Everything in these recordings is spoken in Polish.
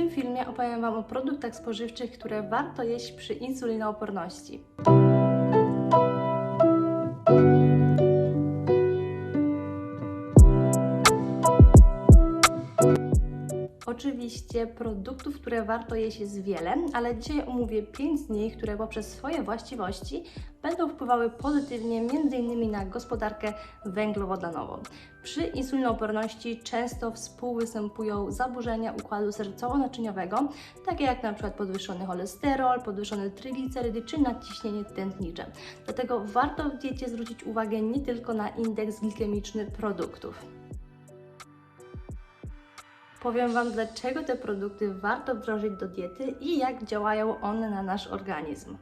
tym filmie opowiem Wam o produktach spożywczych, które warto jeść przy insulinooporności. Oczywiście produktów, które warto jeść jest wiele, ale dzisiaj omówię 5 z nich, które poprzez swoje właściwości będą wpływały pozytywnie m.in. na gospodarkę węglowodanową. Przy insulinooporności często współwystępują zaburzenia układu sercowo-naczyniowego, takie jak np. podwyższony cholesterol, podwyższone triglicerydy czy nadciśnienie tętnicze. Dlatego warto w diecie zwrócić uwagę nie tylko na indeks glikemiczny produktów. Powiem Wam, dlaczego te produkty warto wdrożyć do diety i jak działają one na nasz organizm.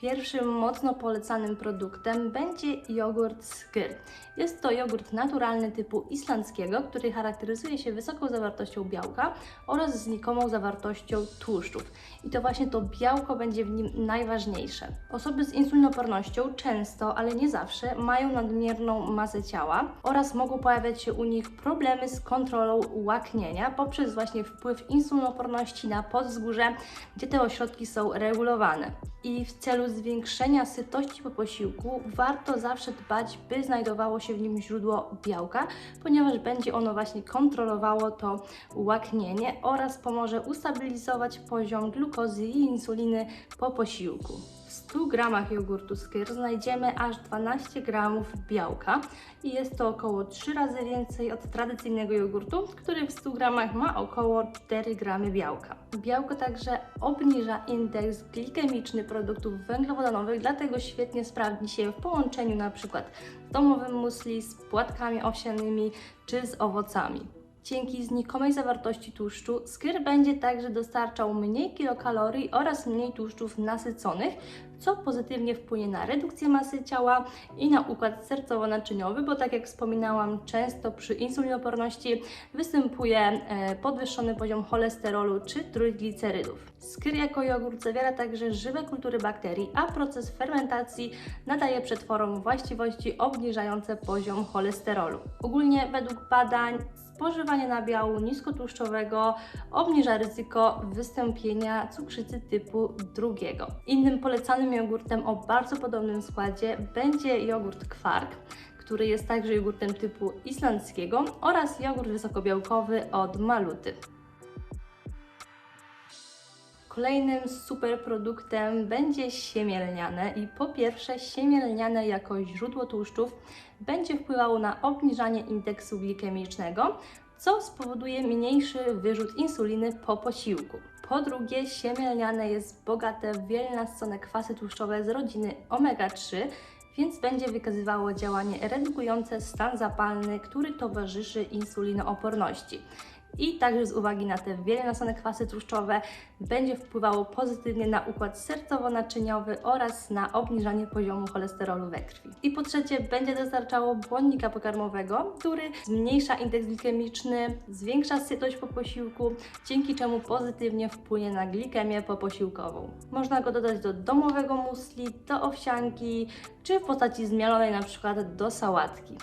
Pierwszym mocno polecanym produktem będzie jogurt Skyr. Jest to jogurt naturalny typu islandzkiego, który charakteryzuje się wysoką zawartością białka oraz znikomą zawartością tłuszczów. I to właśnie to białko będzie w nim najważniejsze. Osoby z insulinopornością często, ale nie zawsze, mają nadmierną masę ciała oraz mogą pojawiać się u nich problemy z kontrolą łaknienia poprzez właśnie wpływ insulinoporności na podzgórze, gdzie te ośrodki są regulowane. I w celu zwiększenia sytości po posiłku warto zawsze dbać, by znajdowało się w nim źródło białka, ponieważ będzie ono właśnie kontrolowało to łaknienie oraz pomoże ustabilizować poziom glukozy i insuliny po posiłku. W 100 gramach jogurtu Skyr znajdziemy aż 12 gramów białka i jest to około 3 razy więcej od tradycyjnego jogurtu, który w 100 gramach ma około 4 gramy białka. Białko także obniża indeks glikemiczny produktów węglowodanowych, dlatego świetnie sprawdzi się w połączeniu przykład z domowym musli, z płatkami owsianymi czy z owocami. Dzięki znikomej zawartości tłuszczu skyr będzie także dostarczał mniej kilokalorii oraz mniej tłuszczów nasyconych, co pozytywnie wpłynie na redukcję masy ciała i na układ sercowo-naczyniowy, bo tak jak wspominałam, często przy insulinoporności występuje e, podwyższony poziom cholesterolu czy trójglicerydów. Skyr jako jogurt zawiera także żywe kultury bakterii, a proces fermentacji nadaje przetworom właściwości obniżające poziom cholesterolu. Ogólnie według badań spożywanie nabiału niskotłuszczowego obniża ryzyko wystąpienia cukrzycy typu drugiego. Innym polecanym jogurtem o bardzo podobnym składzie będzie jogurt Kwark który jest także jogurtem typu islandzkiego oraz jogurt wysokobiałkowy od Maluty. Kolejnym super produktem będzie siemię lniane i po pierwsze siemię lniane jako źródło tłuszczów będzie wpływało na obniżanie indeksu glikemicznego, co spowoduje mniejszy wyrzut insuliny po posiłku. Po drugie, siemię lniane jest bogate w wielnastone kwasy tłuszczowe z rodziny omega-3, więc będzie wykazywało działanie redukujące stan zapalny, który towarzyszy insulinooporności i także z uwagi na te wielonasone kwasy tłuszczowe będzie wpływało pozytywnie na układ sercowo-naczyniowy oraz na obniżanie poziomu cholesterolu we krwi. I po trzecie będzie dostarczało błonnika pokarmowego, który zmniejsza indeks glikemiczny, zwiększa sytość po posiłku, dzięki czemu pozytywnie wpłynie na glikemię poposiłkową. Można go dodać do domowego musli, do owsianki, czy w postaci zmielonej na przykład do sałatki.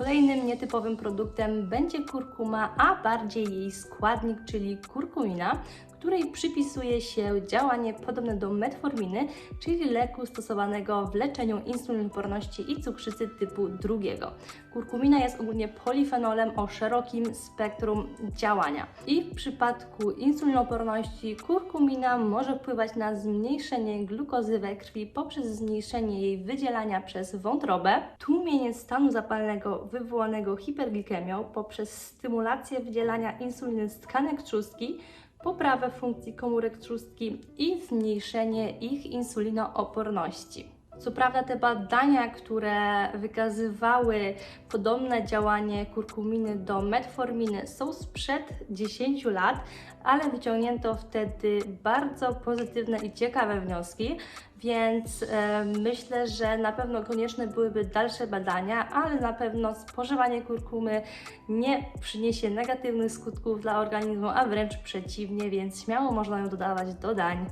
Kolejnym nietypowym produktem będzie kurkuma, a bardziej jej składnik, czyli kurkumina, której przypisuje się działanie podobne do metforminy, czyli leku stosowanego w leczeniu insulinoporności i cukrzycy typu drugiego. Kurkumina jest ogólnie polifenolem o szerokim spektrum działania. I w przypadku insulinoporności kurkumina może wpływać na zmniejszenie glukozy we krwi poprzez zmniejszenie jej wydzielania przez wątrobę, tłumienie stanu zapalnego wywołanego hiperglikemią poprzez stymulację wydzielania insuliny z tkanek trzustki, poprawę funkcji komórek trzustki i zmniejszenie ich insulinooporności. Co prawda te badania, które wykazywały podobne działanie kurkuminy do metforminy są sprzed 10 lat, ale wyciągnięto wtedy bardzo pozytywne i ciekawe wnioski, więc e, myślę, że na pewno konieczne byłyby dalsze badania, ale na pewno spożywanie kurkumy nie przyniesie negatywnych skutków dla organizmu, a wręcz przeciwnie, więc śmiało można ją dodawać do dań.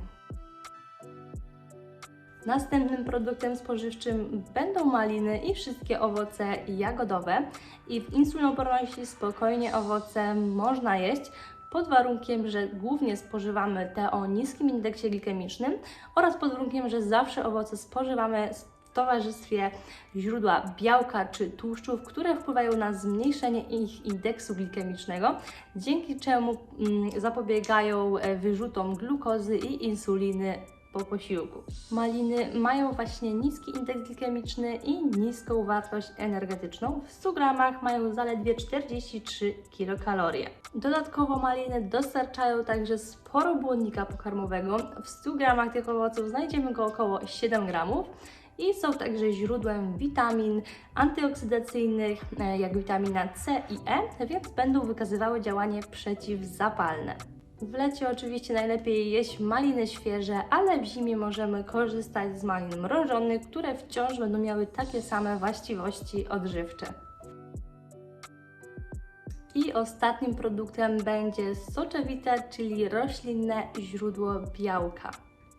Następnym produktem spożywczym będą maliny i wszystkie owoce jagodowe. I w insulinoporności spokojnie owoce można jeść, pod warunkiem, że głównie spożywamy te o niskim indeksie glikemicznym oraz pod warunkiem, że zawsze owoce spożywamy w towarzystwie źródła białka czy tłuszczów, które wpływają na zmniejszenie ich indeksu glikemicznego, dzięki czemu mm, zapobiegają e, wyrzutom glukozy i insuliny po posiłku. Maliny mają właśnie niski indeks glikemiczny i niską wartość energetyczną. W 100 gramach mają zaledwie 43 kilokalorie. Dodatkowo maliny dostarczają także sporo błonnika pokarmowego. W 100 gramach tych owoców znajdziemy go około 7 gramów i są także źródłem witamin antyoksydacyjnych, e, jak witamina C i E, więc będą wykazywały działanie przeciwzapalne. W lecie oczywiście najlepiej jeść maliny świeże, ale w zimie możemy korzystać z malin mrożonych, które wciąż będą miały takie same właściwości odżywcze. I ostatnim produktem będzie soczewita, czyli roślinne źródło białka.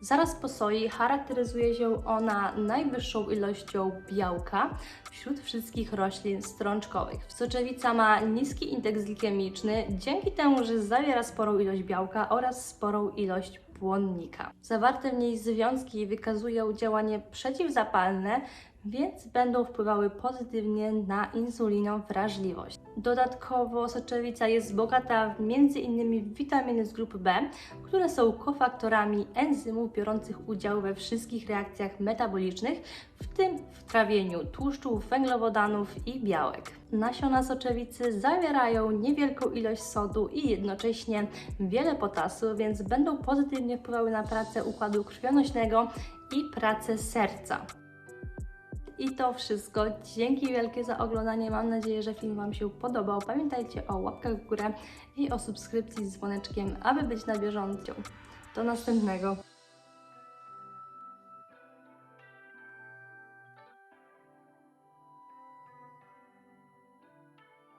Zaraz po soi charakteryzuje się ona najwyższą ilością białka wśród wszystkich roślin strączkowych. Soczewica ma niski indeks glikemiczny dzięki temu, że zawiera sporą ilość białka oraz sporą ilość błonnika. Zawarte w niej związki wykazują działanie przeciwzapalne, więc będą wpływały pozytywnie na insulinowrażliwość. Dodatkowo soczewica jest bogata w m.in. witaminy z grupy B, które są kofaktorami enzymów biorących udział we wszystkich reakcjach metabolicznych, w tym w trawieniu tłuszczów, węglowodanów i białek. Nasiona soczewicy zawierają niewielką ilość sodu i jednocześnie wiele potasu, więc będą pozytywnie wpływały na pracę układu krwionośnego i pracę serca. I to wszystko. Dzięki wielkie za oglądanie. Mam nadzieję, że film Wam się podobał. Pamiętajcie o łapkach w górę i o subskrypcji z dzwoneczkiem, aby być na bieżąco. Do następnego.